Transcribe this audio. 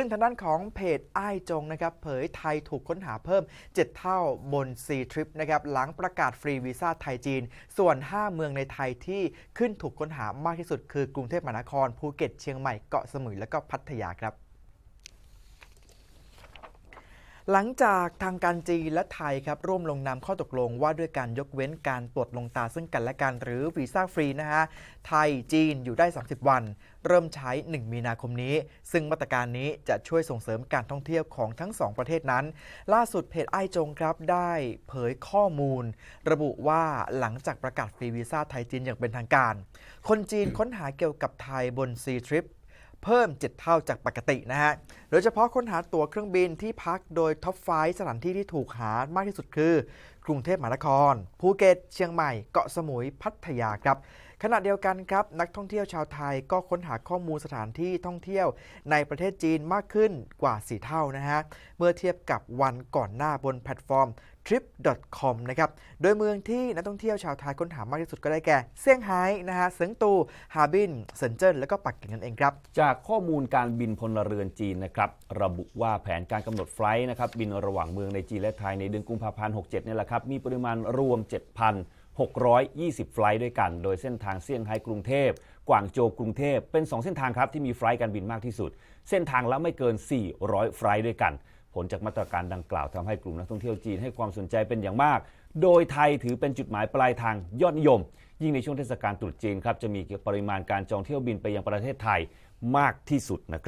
ซึ่งทางด้านของเพจไอจงนะครับเผยไทยถูกค้นหาเพิ่ม 7 เท่าบน C Trip นะครับหลังประกาศฟรีวีซ่าไทยจีน ส่วน 5 เมืองในไทยที่ขึ้นถูกค้นหามากที่สุดคือกรุงเทพมหานครภูเก็ตเชียงใหม่เกาะสมุยและก็พัทยาครับ หลังจากทางการจีนและไทยครับร่วมลงนามข้อตกลงว่าด้วยการยกเว้นการตรวจลงตาซึ่งกันและกัน หรือวีซ่าฟรีนะฮะ ไทยจีนอยู่ได้ 30 วัน เริ่มใช้ 1 มีนาคมนี้ ซึ่งมาตรการนี้จะช่วยส่งเสริมการท่องเที่ยวของทั้งสองประเทศนั้น ล่าสุดเพจไอจงครับได้เผยข้อมูล ระบุว่าหลังจากประกาศฟรีวีซ่าไทยจีนอย่างเป็นทางการ คนจีนค้นหาเกี่ยวกับไทยบน C Trip เพิ่ม 7 เท่าจากปกตินะฮะ โดยเฉพาะค้นหาตั๋วเครื่องบินที่พักโดยท็อปไฟสถานที่ที่ถูกหามากที่สุดคือ กรุงเทพมหานคร ภูเก็ต เชียงใหม่ เกาะสมุย พัทยาครับ ขณะเดียวกันครับ นักท่องเที่ยวชาวไทยก็ค้นหาข้อมูลสถานที่ท่องเที่ยวในประเทศจีนมากขึ้นกว่า 4 เท่านะฮะ เมื่อเทียบกับวันก่อนหน้าบนแพลตฟอร์ม trip.com นะครับ โดยเมืองที่นักท่องเที่ยวชาวไทยค้นหามากที่สุดก็ได้แก่ เซี่ยงไฮ้นะฮะเซิงตู ฮาร์บิน เซินเจิ้น และก็ปักกิ่งนั่นเองครับ จากข้อมูลการบินพลเรือนจีนนะครับระบุว่าแผนการกำหนดไฟล์นะครับบินระหว่างเมืองในจีนและไทยในเดือนกุมภาพันธ์ 67 เนี่ยแหละครับมีปริมาณรวม 620 ไฟล์ด้วยกัน โดยเส้นทางเซี่ยงไฮ้กรุงเทพ กวางโจวกรุงเทพ เป็น 2 เส้นทางครับที่มีไฟล์การบินมากที่สุด เส้นทางละไม่เกิน 400 ไฟล์ด้วยกัน ผลจากมาตรการดังกล่าวทำให้กลุ่มนักท่องเที่ยวจีนให้ความสนใจเป็นอย่างมาก โดยไทยถือเป็นจุดหมายปลายทางยอดนิยม ยิ่งในช่วงเทศกาลตรุษจีนครับจะมีปริมาณการจองเที่ยวบินไปยังประเทศไทยมากที่สุดนะครับ